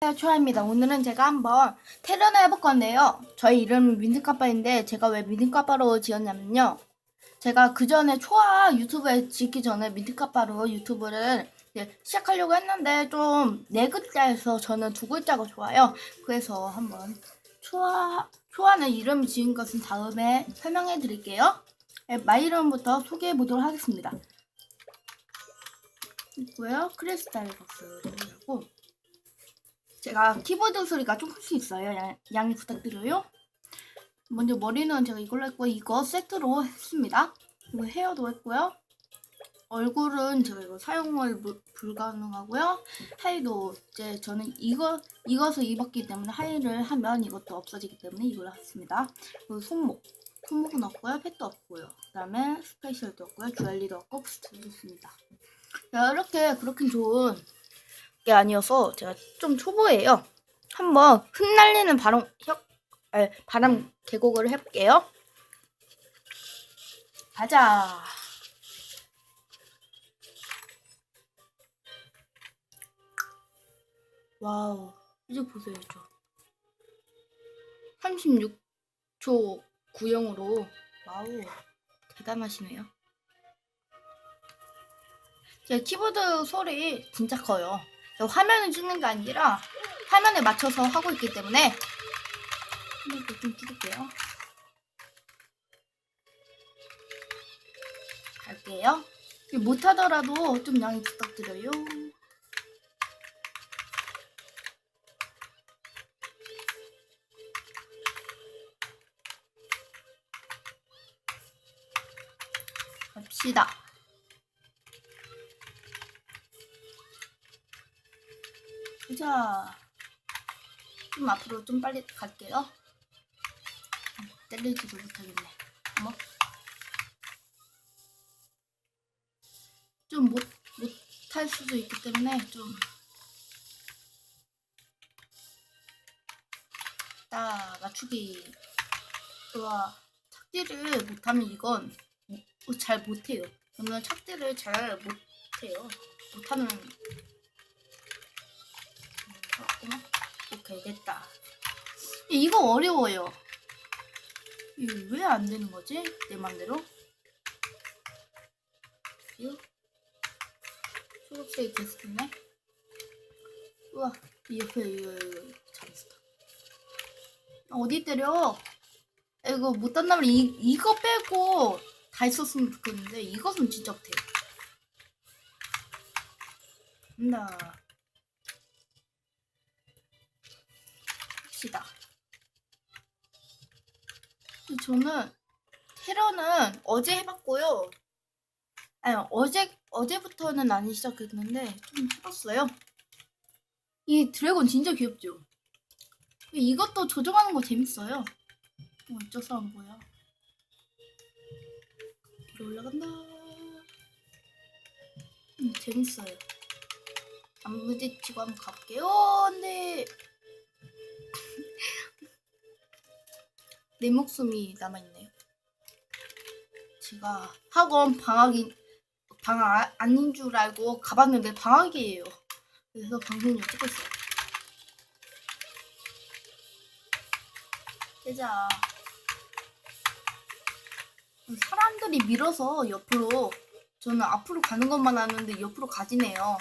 초아입니다. 오늘은 제가 한번 테러를 해볼 건데요. 저희 이름은 민트카빠인데 제가 왜 민트카빠로 지었냐면요. 제가 그 전에 초아 유튜브에 짓기 전에 민트카빠로 유튜브를 시작하려고 했는데 좀 네 글자에서 저는 두 글자가 좋아요. 그래서 한번 초아 초아는 이름 지은 것은 다음에 설명해 드릴게요. 네, 마이 이름부터 소개해 보도록 하겠습니다. 있고요. 크리스탈 박스라고 제가 키보드 소리가 수 있어요. 양, 양해 부탁드려요. 먼저 머리는 제가 이걸로 했고 이거 세트로 했습니다. 그리고 헤어도 했고요. 얼굴은 제가 이거 사용을 무- 불가능하고요. 하이도 이제 저는 이거 이것을 입었기 때문에 하이를 하면 이것도 없어지기 때문에 이걸 했습니다. 그리고 손목 손목은 없고요. 펫도 없고요. 그다음에 스페셜도 없고요. 주얼리도 없고 부스트도 없습니다. 자, 이렇게 그렇게 좋은 게 아니어서 제가 좀 초보예요. 한번 흩날리는 바람 혁 아, 바람 계곡을 해볼게요. 가자. 와우, 이제 보세요, 저. 36초 구형으로 와우, 대단하시네요. 제 키보드 소리 진짜 커요. 저 화면을 찍는 게 아니라 화면에 맞춰서 하고 있기 때문에 이렇게 좀 줄일게요. 갈게요. 못하더라도 좀 양해 부탁드려요. 갑시다. 자, 좀 앞으로 좀 빨리 갈게요. 때리지도 못하겠네. 어머. 좀 못, 못할 수도 있기 때문에 좀. 딱 맞추기. 좋아. 착지를 못하면 이건 뭐- 잘 못해요. 저는 착지를 잘 못해요. 못하는 잠깐만. 오케이 됐다. 이거 어려워요. 왜 안 되는 거지? 내 맘대로. 초록색이 됐었네. 우와 이 옆에 이거 이거 잘했어. 어디 때려? 이거 못한 다면 이 이거 빼고 다 했었으면 좋겠는데 이것은 진짜 못해요. 간다. 시다. 저는 테러는 어제 해봤고요. 아니 어제 어제부터는 안 시작했는데 좀 해봤어요. 이 드래곤 진짜 귀엽죠? 이것도 조정하는 거 재밌어요. 어, 어쩌서 안 보여? 위로 올라간다. 음, 재밌어요. 안 부딪히고 한번 가볼게요. 근데 내 목숨이 남아있네요. 제가 학원 방학이 방학 아- 아닌 줄 알고 가봤는데 방학이에요. 그래서 방송을 찍었어요. 깨자. 사람들이 밀어서 옆으로 저는 앞으로 가는 것만 하는데 옆으로 가지네요.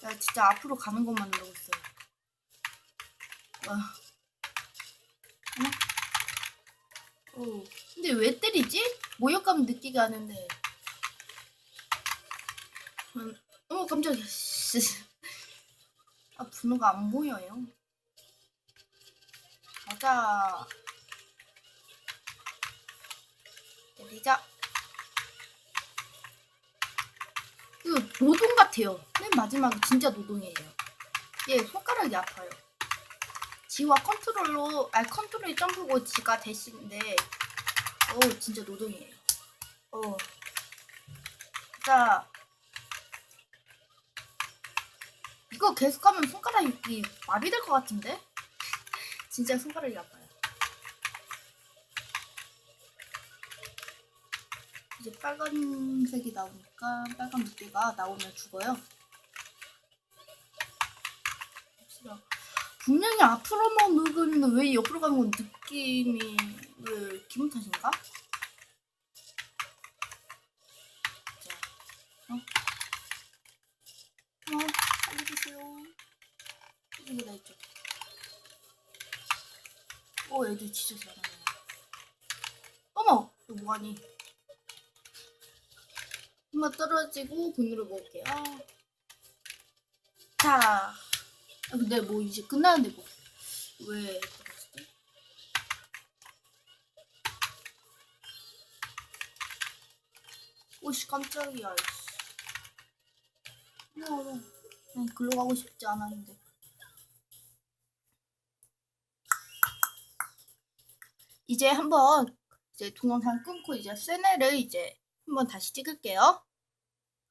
나 진짜 앞으로 가는 것만 누르고 있어요. 와. 하나? 오. 근데 왜 때리지? 모욕감 느끼게 하는데. 전, 어, 깜짝이야. 씨. 아, 분노가 안 보여요. 가자. 때리자. 이거 노동 같아요. 맨 마지막에 진짜 노동이에요. 얘 손가락이 아파요. 지와 컨트롤로 아 컨트롤이 점프고 지가 대신인데 어 진짜 노동이에요. 어. 자 이거 계속하면 손가락이 마비될 것 같은데 진짜 손가락이 아파요. 이제 빨간색이 나오니까 빨간 물기가 나오면 죽어요. 진짜. 분명히 앞으로만 누르고 있는데 왜 옆으로 가는 건 느낌이 왜 기분 탓인가? 자, 어? 어, 살려주세요. 이게 다 있죠. 어, 애들 진짜 잘하네. 어머, 이거 뭐하니? 한번 떨어지고 분으로 먹을게요. 자, 아, 근데 뭐 이제 끝나는데 뭐 왜? 오씨 깜짝이야. 어, 난 글로 가고 싶지 않았는데. 이제 한번 이제 동영상 끊고 이제 세네를 이제 한번 다시 찍을게요.